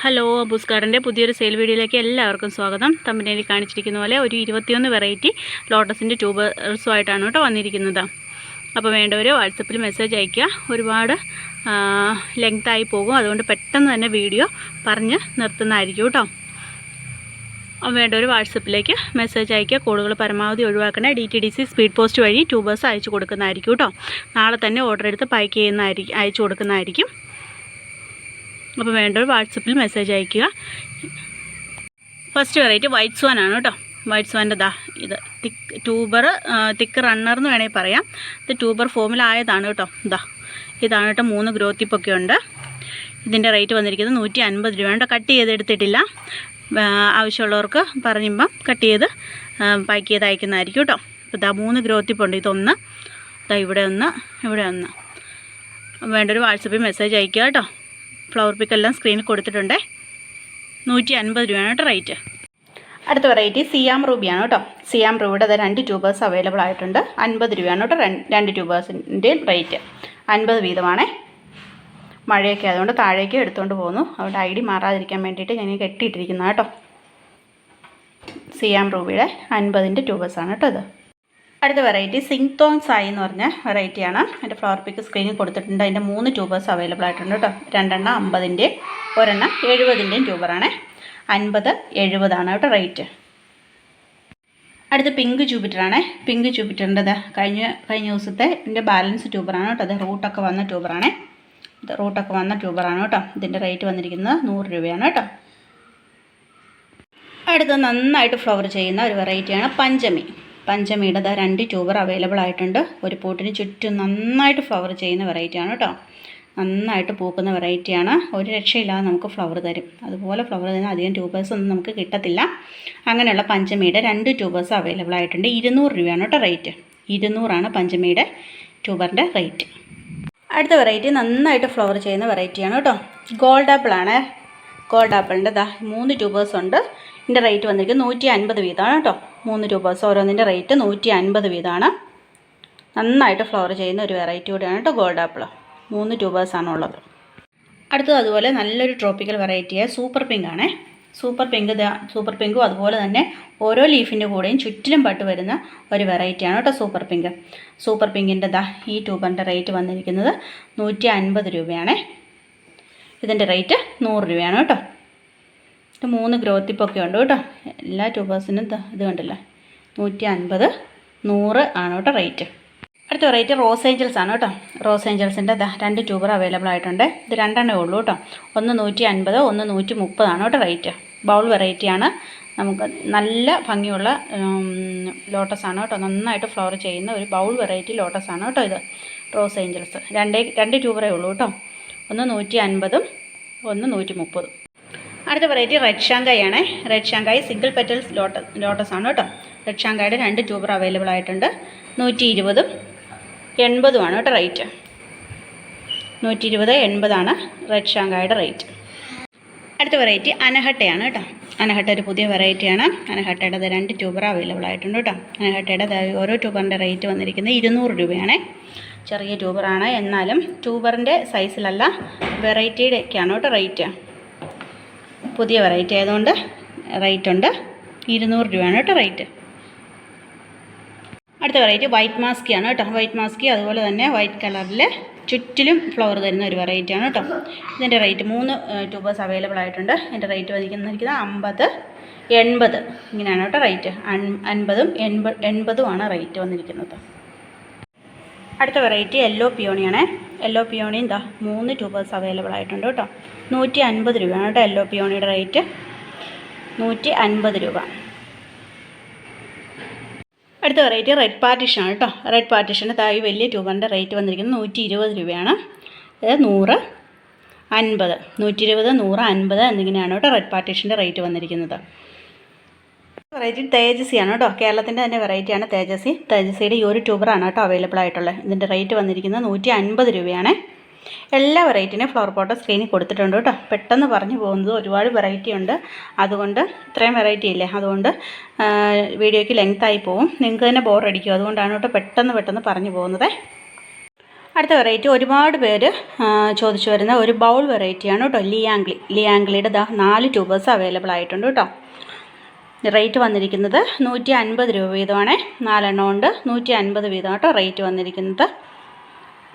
Hello അബൂസ് ഗാർഡന്റെ പുതിയൊരു sale വീഡിയോയിലേക്ക് എല്ലാവർക്കും സ്വാഗതം. തമ്മിലേൽ കാണിച്ചിരിക്കുന്ന പോലെ ഒരു ഇരുപത്തിയൊന്ന് വെറൈറ്റി ലോട്ടസിന്റെ ട്യൂബേഴ്സുമായിട്ടാണ് കേട്ടോ വന്നിരിക്കുന്നത്. അപ്പോൾ വേണ്ടവർ വാട്സപ്പിൽ മെസ്സേജ് അയയ്ക്കുക. ഒരുപാട് ലെങ്തായി പോകും. അതുകൊണ്ട് പെട്ടെന്ന് തന്നെ വീഡിയോ പറഞ്ഞ് നിർത്തുന്നതായിരിക്കും കേട്ടോ. വേണ്ടവർ വാട്സപ്പിലേക്ക് മെസ്സേജ് അയക്കുക കോളുകൾ പരമാവധി ഒഴിവാക്കണേ. D T D C speed post വഴി ട്യൂബേഴ്സ് അയച്ചു കൊടുക്കുന്നതായിരിക്കും കേട്ടോ. നാളെ തന്നെ ഓർഡർ എടുത്ത് പാക്ക് ചെയ്യുന്നതായിരിക്കും അയച്ചു കൊടുക്കുന്നതായിരിക്കും. അപ്പോൾ വേണ്ടവർ വാട്സപ്പിൽ മെസ്സേജ് അയയ്ക്കുക ഫസ്റ്റ് വെറൈറ്റി വൈറ്റ് സ്വാൻ ആണ് കേട്ടോ. വൈറ്റ് സ്വാന്റെ ദാ ഇത്. തിക്ക് ട്യൂബർ തിക്ക് റണ്ണർ എന്ന് വേണമെങ്കിൽ പറയാം. ഇത് ട്യൂബർ ഫോമിലായതാണ് കേട്ടോ. ദാ ഇതാണ് കേട്ടോ മൂന്ന് ഗ്രോത്ത് ടിപ്പൊക്കെ ഉണ്ട്. ഇതിന്റെ റേറ്റ് വന്നിരിക്കുന്നത് നൂറ്റി അൻപത് രൂപയാണ് കട്ട് ചെയ്തെടുത്തിട്ടില്ല ആവശ്യമുള്ളവർക്ക് പറയുമ്പം കട്ട് ചെയ്ത് പാക്ക് ചെയ്ത് അയക്കുന്നതായിരിക്കും കേട്ടോ. അപ്പോൾ ഇതാ മൂന്ന് ഗ്രോത്ത് ടിപ്പുണ്ട് ഇതൊന്ന് ദാ ഇവിടെ ഒന്ന് ഇവിടെ ഒന്ന്. വേണ്ടൊരു വാട്സപ്പിൽ മെസ്സേജ് അയക്കുക കേട്ടോ. ഫ്ലവർ പിക്കെല്ലാം സ്ക്രീനിൽ കൊടുത്തിട്ടുണ്ട്. നൂറ്റി അൻപത് രൂപയാണ് കേട്ടോ റേറ്റ് അടുത്ത വെറൈറ്റി സിയാം റൂബിയാണ് കേട്ടോ. സിയാം റൂബിയുടെ രണ്ട് ട്യൂബേഴ്സ് അവൈലബിൾ ആയിട്ടുണ്ട്. അൻപത് രൂപയാണ് കേട്ടോ രണ്ട് ട്യൂബേഴ്സിന്റെ റേറ്റ് അൻപത് വീതമാണേ. മഴയൊക്കെ അതുകൊണ്ട് താഴേക്ക് എടുത്തുകൊണ്ട് പോകുന്നു. അവിടെ ഐ ഡി മാറാതിരിക്കാൻ വേണ്ടിയിട്ട് ഞാൻ കെട്ടിയിട്ടിരിക്കുന്ന കേട്ടോ. സിയാം റൂബിയുടെ അൻപതിന്റെ ട്യൂബേഴ്സാണ് കേട്ടോ ഇത്. അടുത്ത വെറൈറ്റി സിങ് തോങ് സായി എന്ന് പറഞ്ഞ വെറൈറ്റിയാണ് അതിന്റെ ഫ്ലവർ പിക്ക് സ്ക്രീനിൽ കൊടുത്തിട്ടുണ്ട്. അതിന്റെ മൂന്ന് ട്യൂബേഴ്സ് അവൈലബിൾ ആയിട്ടുണ്ട് കേട്ടോ. രണ്ടെണ്ണം അമ്പതിന്റെയും ഒരെണ്ണം എഴുപതിന്റെയും ട്യൂബറാണ് അൻപത് എഴുപതാണ് കേട്ടോ റേറ്റ് അടുത്ത പിങ്ക് ജൂപ്പിറ്ററാണ് പിങ്ക് ജൂപ്പിറ്ററിന്റെ കഴിഞ്ഞ കഴിഞ്ഞ ദിവസത്തെ എന്റെ ബാലൻസ് ട്യൂബറാണ് കേട്ടോ. അത് റൂട്ടൊക്കെ വന്ന ട്യൂബറാണ് ഇത് റൂട്ടൊക്കെ വന്ന ട്യൂബറാണ് കേട്ടോ. ഇതിന്റെ റേറ്റ് വന്നിരിക്കുന്നത് നൂറ് രൂപയാണ് കേട്ടോ. അടുത്ത നന്നായിട്ട് ഫ്ലവർ ചെയ്യുന്ന ഒരു വെറൈറ്റിയാണ് പഞ്ചമി. പഞ്ചമിയുടെ ദാ രണ്ട് ട്യൂബർ അവൈലബിൾ ആയിട്ടുണ്ട്. ഒരു പോട്ടിന് ചുറ്റും നന്നായിട്ട് ഫ്ലവർ ചെയ്യുന്ന വെറൈറ്റിയാണ് കേട്ടോ നന്നായിട്ട് പൂക്കുന്ന വെറൈറ്റിയാണ് ഒരു രക്ഷയില്ലാതെ നമുക്ക് ഫ്ലവർ തരും. അതുപോലെ ഫ്ലവർ തരുന്ന അധികം ട്യൂബേഴ്സ് ഒന്നും നമുക്ക് കിട്ടത്തില്ല. അങ്ങനെയുള്ള പഞ്ചമിയുടെ രണ്ട് ട്യൂബേഴ്സ് അവൈലബിൾ ആയിട്ടുണ്ട്. ഇരുന്നൂറ് രൂപയാണ് കേട്ടോ റേറ്റ് ഇരുന്നൂറാണ് പഞ്ചമിയുടെ ട്യൂബറിന്റെ റേറ്റ് അടുത്ത വെറൈറ്റി നന്നായിട്ട് ഫ്ലവർ ചെയ്യുന്ന വെറൈറ്റിയാണ് കേട്ടോ ഗോൾഡ് ആപ്പിളാണ് ഗോൾഡ് ആപ്പിളിന്റെ ദാ മൂന്ന് ട്യൂബേഴ്സ് ഉണ്ട്. ഇതിന്റെ റേറ്റ് വന്നിരിക്കുന്നത് നൂറ്റി അൻപത് വീതമാണ് കേട്ടോ മൂന്ന് രൂപ. ഓരോന്നിന്റെ റേറ്റ് നൂറ്റി അൻപത് വീതമാണ്. നന്നായിട്ട് ഫ്ലവർ ചെയ്യുന്ന ഒരു വെറൈറ്റി കൂടിയാണ് കേട്ടോ ഗോൾഡ് ആപ്പിൾ മൂന്ന് രൂപസാണ് ഉള്ളത്. അടുത്തത് അതുപോലെ നല്ലൊരു ട്രോപ്പിക്കൽ വെറൈറ്റിയായ സൂപ്പർ പിങ്ക് ആണേ. സൂപ്പർ പിങ്ക് സൂപ്പർ പിങ്കും അതുപോലെ തന്നെ ഓരോ ലീഫിന്റെ കൂടെയും ചുറ്റിലും പട്ട് വരുന്ന ഒരു വെറൈറ്റിയാണ് കേട്ടോ സൂപ്പർ പിങ്ക് സൂപ്പർ പിങ്കിന്റെ ദാ ഈ ട്യൂബറിന്റെ റേറ്റ് വന്നിരിക്കുന്നത് നൂറ്റി അൻപത് രൂപയാണേ. ഇതിന്റെ റേറ്റ് നൂറ് രൂപയാണ് കേട്ടോ മൂന്ന് ഗ്രോത്ത് ടിപ്പൊക്കെ ഉണ്ട് കേട്ടോ. എല്ലാ ട്യൂബേഴ്സിനും ഇത് കണ്ടില്ല? നൂറ്റി അൻപത് നൂറ് ആണ് കേട്ടോ റേറ്റ് അടുത്ത വെറൈറ്റി റോസ് ഏഞ്ചൽസ് ആണ് കേട്ടോ. റോസ് ഏഞ്ചൽസിന്റെ രണ്ട് ട്യൂബർ അവൈലബിൾ ആയിട്ടുണ്ട്. ഇത് രണ്ടെണ്ണമേ ഉള്ളൂ കേട്ടോ. ഒന്ന് നൂറ്റി അൻപത് ഒന്ന് നൂറ്റി മുപ്പതാണ് കേട്ടോ റേറ്റ് ബൗൾ വെറൈറ്റിയാണ് നമുക്ക് നല്ല ഭംഗിയുള്ള ലോട്ടസ് ആണ് കേട്ടോ. നന്നായിട്ട് ഫ്ലവർ ചെയ്യുന്ന ഒരു ബൗൾ വെറൈറ്റി ലോട്ടസ് ആണ് കേട്ടോ ഇത്. റോസ് ഏഞ്ചൽസ് രണ്ടേ രണ്ട് ട്യൂബറേ ഉള്ളൂ കേട്ടോ. ഒന്ന് നൂറ്റി അൻപതും ഒന്ന് നൂറ്റി മുപ്പതും അടുത്ത വെറൈറ്റി റെഡ് ഷാങ്കായി ആണ്. റെഡ് ഷാങ്കായി സിംഗിൾ പെറ്റൽസ് ലോട്ട ലോട്ടസ് ആണ് കേട്ടോ. റെഡ് ഷാങ്കായുടെ രണ്ട് ട്യൂബർ അവൈലബിൾ ആയിട്ടുണ്ട്. നൂറ്റി ഇരുപതും എൺപതുമാണ് കേട്ടോ റേറ്റ് നൂറ്റി ഇരുപത് എൺപതാണ് റെഡ് ഷാങ്കായുടെ റേറ്റ് അടുത്ത വെറൈറ്റി അനഹട്ടയാണ് കേട്ടോ. അനഹട്ട ഒരു പുതിയ വെറൈറ്റിയാണ് അനഹട്ടയുടെ രണ്ട് ട്യൂബർ അവൈലബിൾ ആയിട്ടുണ്ട് കേട്ടോ. അനഹട്ടയുടെ ഓരോ ട്യൂബറിന്റെ റേറ്റ് വന്നിരിക്കുന്നത് ഇരുന്നൂറ് രൂപയാണ്. ചെറിയ ട്യൂബറാണ് എന്നാലും ട്യൂബറിന്റെ സൈസിലല്ല വെറൈറ്റിയുടെ ഒക്കെയാണ് കേട്ടോ റേറ്റ് പുതിയ വെറൈറ്റി ആയതുകൊണ്ട് റേറ്റ് ഉണ്ട്. ഇരുന്നൂറ് രൂപയാണ് കേട്ടോ റേറ്റ് അടുത്ത വെറൈറ്റി വൈറ്റ് മാസ്കി ആണ് കേട്ടോ. വൈറ്റ് മാസ്കി അതുപോലെ തന്നെ വൈറ്റ് കളറിൽ ചുറ്റിലും ഫ്ലവർ തരുന്ന ഒരു വെറൈറ്റി ആണ് കേട്ടോ. ഇതിന്റെ റേറ്റ് മൂന്ന് ട്യൂബേഴ്സ് അവൈലബിൾ ആയിട്ടുണ്ട്. ഇതിന്റെ റേറ്റ് വന്നിരിക്കുന്നത് അമ്പത് എൺപത്. ഇങ്ങനെയാണ് കേട്ടോ റേറ്റ് അൻപതും എൺപ എൺപതുമാണ് റേറ്റ് വന്നിരിക്കുന്നത്. അടുത്ത വെറൈറ്റി യെല്ലോ പിയോണിയാണ്. യെല്ലോ പിയോണി എന്താ? മൂന്ന് ട്യൂബേഴ്സ് അവൈലബിൾ ആയിട്ടുണ്ട് കേട്ടോ. നൂറ്റി അൻപത് രൂപയാണ് കേട്ടോ യെല്ലോ പിയോണിയുടെ റേറ്റ് നൂറ്റി അൻപത് രൂപ. അടുത്ത വെറൈറ്റി റെഡ് പാർട്ടീഷനാണ് കേട്ടോ. റെഡ് പാർട്ടീഷന്റെ താഴെ വലിയ ട്യൂബറിന്റെ റേറ്റ് വന്നിരിക്കുന്നത് നൂറ്റി ഇരുപത് രൂപയാണ്. അതായത് നൂറ് അൻപത്. നൂറ്റി ഇരുപത് നൂറ് അൻപത് എന്നിങ്ങനെയാണ് കേട്ടോ റെഡ് പാർട്ടീഷന്റെ റേറ്റ് വന്നിരിക്കുന്നത്. വെറൈറ്റി തേജസിയാണ് കേട്ടോ. കേരളത്തിന്റെ തന്നെ വെറൈറ്റിയാണ് തേജസി തേജസിയുടെ ഈ ഒരു ട്യൂബറാണ് കേട്ടോ അവൈലബിൾ ആയിട്ടുള്ളത്. ഇതിന്റെ റേറ്റ് വന്നിരിക്കുന്നത് നൂറ്റി അൻപത് രൂപയാണ്. എല്ലാ വെറൈറ്റിനും ഫ്ലവർ പോട്ട് സ്ക്രീനിൽ കൊടുത്തിട്ടുണ്ട് കേട്ടോ. പെട്ടെന്ന് പറഞ്ഞു പോകുന്നത് ഒരുപാട് വെറൈറ്റി ഉണ്ട്. അതുകൊണ്ട് ഇത്രയും വെറൈറ്റി ഇല്ലേ? അതുകൊണ്ട് വീഡിയോയ്ക്ക് ലെങ്ത് ആയി പോവും. നിങ്ങൾക്ക് തന്നെ ബോർ അടിക്കും. അതുകൊണ്ടാണ് കേട്ടോ പെട്ടെന്ന് പെട്ടെന്ന് പറഞ്ഞു പോകുന്നത്. അടുത്ത വെറൈറ്റി ഒരുപാട് പേര് ചോദിച്ചു വരുന്ന ഒരു ബൗൾ വെറൈറ്റിയാണ് കേട്ടോ. ലിയാംഗ്ലി ലിയാംഗ്ലിയുടെ ദാ നാല് ട്യൂബേഴ്സ് അവൈലബിൾ ആയിട്ടുണ്ട് കേട്ടോ. റേറ്റ് വന്നിരിക്കുന്നത് നൂറ്റി അൻപത് രൂപ വീതമാണ്. നാലെണ്ണം ഉണ്ട്. നൂറ്റി അൻപത് വീതം കേട്ടോ റേറ്റ് വന്നിരിക്കുന്നത്.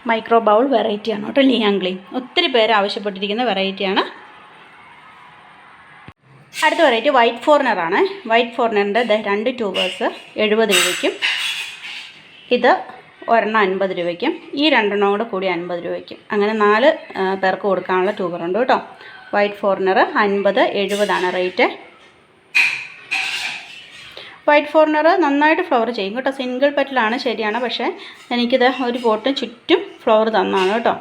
മൈക്രോ ബൗൾ വെറൈറ്റിയാണ് കേട്ടോ ലിയാംഗ്ലി ഒത്തിരി പേര് ആവശ്യപ്പെട്ടിരിക്കുന്ന വെറൈറ്റിയാണ് അടുത്ത വെറൈറ്റി വൈറ്റ് ഫോർണറാണ് വൈറ്റ് ഫോർണറിന്റെ രണ്ട് ട്യൂബേഴ്സ് എഴുപത് രൂപയ്ക്കും. ഇത് ഒരെണ്ണം അൻപത് രൂപയ്ക്കും. ഈ രണ്ടെണ്ണം കൂടെ കൂടി അൻപത് രൂപയ്ക്കും. അങ്ങനെ നാല് പേർക്ക് കൊടുക്കാനുള്ള ട്യൂബറുണ്ട് കേട്ടോ. വൈറ്റ് ഫോർണർ അൻപത് എഴുപതാണ് റേറ്റ് വൈറ്റ് ഫോറിനർ നന്നായിട്ട് ഫ്ലവർ ചെയ്യും. കേട്ടോ സിംഗിൾ പെറ്റിലാണ് ശരിയാണ്. പക്ഷേ എനിക്കിത് ഒരു പോട്ട് ചുറ്റും ഫ്ലവർ തന്നാണ് കേട്ടോ.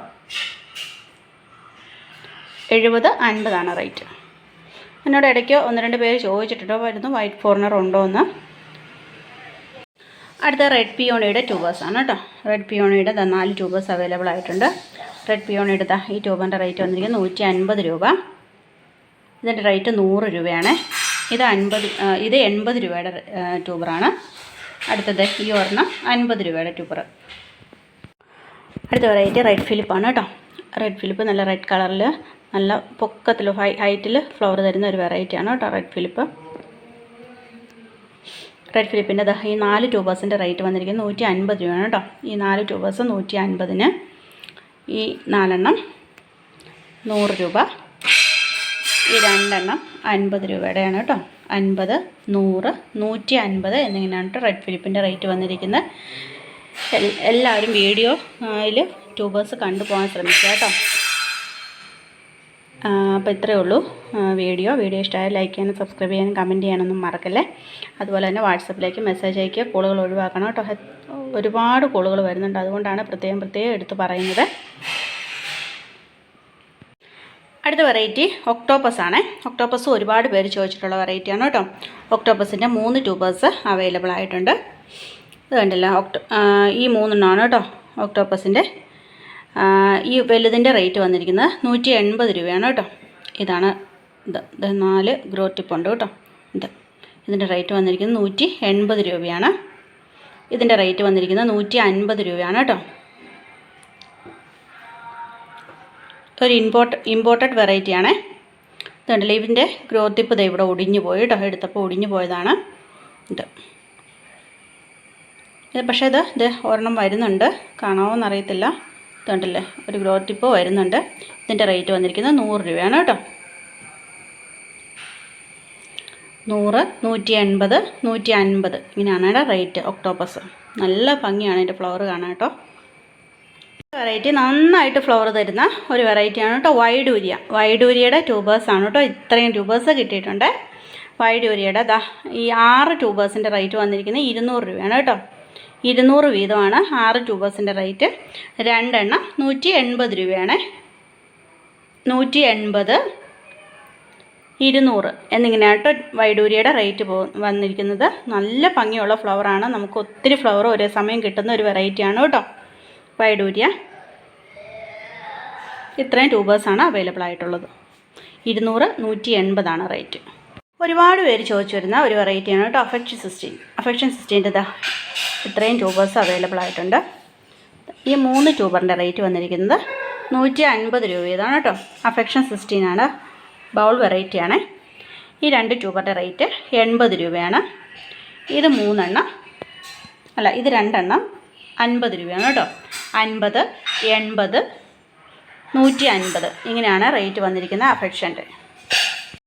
എഴുപത് അൻപതാണ് റേറ്റ് എന്നോട് ഇടയ്ക്ക് ഒന്ന് രണ്ട് പേര് ചോദിച്ചിട്ടുണ്ടോ വരുന്നു വൈറ്റ് ഫോർണർ ഉണ്ടോ എന്ന്. അടുത്ത റെഡ് പിയോണിയുടെ ട്യൂബേഴ്സാണ് കേട്ടോ. റെഡ് പിയോണിയുടെ നാല് ട്യൂബേഴ്സ് അവൈലബിൾ ആയിട്ടുണ്ട്. റെഡ് പിയോണിയുടെ ഈ ട്യൂബറിന്റെ റേറ്റ് വന്നിരിക്കുന്നത് നൂറ്റി അൻപത് രൂപ. ഇതിന്റെ റേറ്റ് നൂറ് രൂപയാണ്. ഇത് അൻപത് ഇത് എൺപത് രൂപയുടെ ട്യൂബറാണ്. അടുത്തത് ഈ ഒരെണ്ണം അൻപത് രൂപയുടെ ട്യൂബർ അടുത്ത വെറൈറ്റി റെഡ് ഫിലിപ്പാണ് കേട്ടോ. റെഡ് ഫിലിപ്പ് നല്ല റെഡ് കളറിൽ നല്ല പൊക്കത്തിൽ ഹൈറ്റിൽ ഫ്ലവർ തരുന്ന ഒരു വെറൈറ്റിയാണ് കേട്ടോ റെഡ് ഫിലിപ്പ്. റെഡ് ഫിലിപ്പിന്റെ ദാ ഈ നാല് ട്യൂബേഴ്സിന്റെ റേറ്റ് വന്നിരിക്കുന്നത് നൂറ്റി അൻപത് രൂപയാണ് കേട്ടോ. ഈ നാല് ട്യൂബേഴ്സ് നൂറ്റി അൻപതിന് ഈ നാലെണ്ണം നൂറ് രൂപ. ഈ രണ്ടെണ്ണം അൻപത് രൂപയുടെയാണ് കേട്ടോ. അൻപത് നൂറ് നൂറ്റി അൻപത് എന്നിങ്ങനെയാണ് കേട്ടോ റെഡ് ഫിലിപ്പിന്റെ റേറ്റ് വന്നിരിക്കുന്നത്. എല്ലാവരും വീഡിയോ അതിൽ ട്യൂബേഴ്സ് കണ്ടുപോകാൻ ശ്രമിക്കുക കേട്ടോ. അപ്പോൾ ഇത്രയേ ഉള്ളൂ. വീഡിയോ വീഡിയോ ഇഷ്ടമായാൽ ലൈക്ക് ചെയ്യാനും സബ്സ്ക്രൈബ് ചെയ്യാനും കമന്റ് ചെയ്യാനൊന്നും മറക്കല്ലേ. അതുപോലെ തന്നെ വാട്സപ്പിലേക്ക് മെസ്സേജ് അയക്കുക കോളുകൾ ഒഴിവാക്കണം കേട്ടോ. ഒരുപാട് കോളുകൾ വരുന്നുണ്ട്. അതുകൊണ്ടാണ് പ്രത്യേകം പ്രത്യേകം എടുത്ത് പറയുന്നത്. അടുത്ത വെറൈറ്റി ഒക്ടോപ്പസ് ആണ്. ഒക്ടോപ്പസ് ഒരുപാട് പേര് ചോദിച്ചിട്ടുള്ള വെറൈറ്റിയാണ് കേട്ടോ. ഒക്ടോപ്പസിന്റെ മൂന്ന് ട്യൂബേഴ്സ് അവൈലബിൾ ആയിട്ടുണ്ട്. ഇത് കണ്ടില്ല? ഒക്ടോ ഈ മൂന്നെണ്ണമാണ് കേട്ടോ ഒക്ടോപ്പസിന്റെ ഈ വലുതിന്റെ റേറ്റ് വന്നിരിക്കുന്നത് നൂറ്റി എൺപത് രൂപയാണ് കേട്ടോ. ഇതാണ് ഇത്. ഇത് നാല് ഗ്രോ ടിപ്പുണ്ട് കേട്ടോ. ഇത്. ഇതിന്റെ റേറ്റ് വന്നിരിക്കുന്നത് നൂറ്റി എൺപത് രൂപയാണ്. ഇതിന്റെ റേറ്റ് വന്നിരിക്കുന്നത് നൂറ്റി അൻപത് രൂപയാണ് കേട്ടോ. ഒരു ഇമ്പോർട്ട് ഇമ്പോർട്ടഡ് വെറൈറ്റിയാണേ ഇതുണ്ടല്ലോ ഇതിന്റെ ഗ്രോത്ത് ഇപ്പോൾ ഇവിടെ ഒടിഞ്ഞു പോയി കേട്ടോ. എടുത്തപ്പോൾ ഒടിഞ്ഞു പോയതാണ്. ഇത്. ഇത് പക്ഷേ ഇത് ഇത് ഒരെണ്ണം വരുന്നുണ്ട്. കാണാമോന്ന് അറിയത്തില്ല ഇതുണ്ടല്ലേ? ഒരു ഗ്രോത്ത് ടിപ്പ് വരുന്നുണ്ട്. ഇതിന്റെ റേറ്റ് വന്നിരിക്കുന്നത് നൂറ് രൂപയാണ് കേട്ടോ. നൂറ് നൂറ്റി എൺപത് നൂറ്റി അൻപത് ഇങ്ങനെയാണ് റേറ്റ് ഒക്ടോപ്പസ് നല്ല ഭംഗിയാണ് അതിന്റെ ഫ്ലവർ കാണാം കേട്ടോ. വെറൈറ്റി നന്നായിട്ട് ഫ്ലവർ തരുന്ന ഒരു വെറൈറ്റിയാണ് കേട്ടോ വൈഡൂരിയ. വൈഡൂരിയയുടെ ട്യൂബേഴ്സാണ് കേട്ടോ. ഇത്രയും ട്യൂബേഴ്സ് കിട്ടിയിട്ടുണ്ട്. വൈഡൂരിയയുടെ ദാ ഈ ആറ് ട്യൂബേഴ്സിന്റെ റേറ്റ് വന്നിരിക്കുന്നത് ഇരുന്നൂറ് രൂപയാണ് കേട്ടോ. ഇരുന്നൂറ് വീതമാണ് ആറ് ട്യൂബേഴ്സിന്റെ റേറ്റ്. രണ്ടെണ്ണം നൂറ്റി എൺപത് രൂപയാണ്. നൂറ്റി എൺപത് ഇരുന്നൂറ് എന്നിങ്ങനെയാണ് കേട്ടോ വൈഡൂരിയയുടെ റേറ്റ് പോ വന്നിരിക്കുന്നത്. നല്ല ഭംഗിയുള്ള ഫ്ലവറാണ്. നമുക്ക് ഒത്തിരി ഫ്ലവർ ഒരേ സമയം കിട്ടുന്ന ഒരു വെറൈറ്റിയാണ് കേട്ടോ. വൈഡൂര്യ ഇത്രയും ട്യൂബേഴ്സാണ് അവൈലബിൾ ആയിട്ടുള്ളത്. ഇരുന്നൂറ് നൂറ്റി എൺപതാണ് റേറ്റ് ഒരുപാട് പേര് ചോദിച്ചു വരുന്ന ഒരു വെറൈറ്റിയാണ് കേട്ടോ അഫക്ഷൻ സിസ്റ്റീൻ അഫക്ഷൻ സിസ്റ്റീന്റെ ഇതാ ഇത്രയും ട്യൂബേഴ്സ് അവൈലബിൾ ആയിട്ടുണ്ട്. ഈ മൂന്ന് ട്യൂബറിന്റെ റേറ്റ് വന്നിരിക്കുന്നത് നൂറ്റി അൻപത് രൂപ ഇതാണ് കേട്ടോ അഫക്ഷൻ സിസ്റ്റീനാണ് ബൗൾ വെറൈറ്റിയാണ് ഈ രണ്ട് ട്യൂബറിന്റെ റേറ്റ് എൺപത് രൂപയാണ്. ഇത് മൂന്നെണ്ണം അല്ല ഇത് രണ്ടെണ്ണം അൻപത് രൂപയാണ് കേട്ടോ. അൻപത് എൺപത് നൂറ്റി അൻപത്. ഇങ്ങനെയാണ് റേറ്റ് വന്നിരിക്കുന്ന അഫക്ഷന്റെ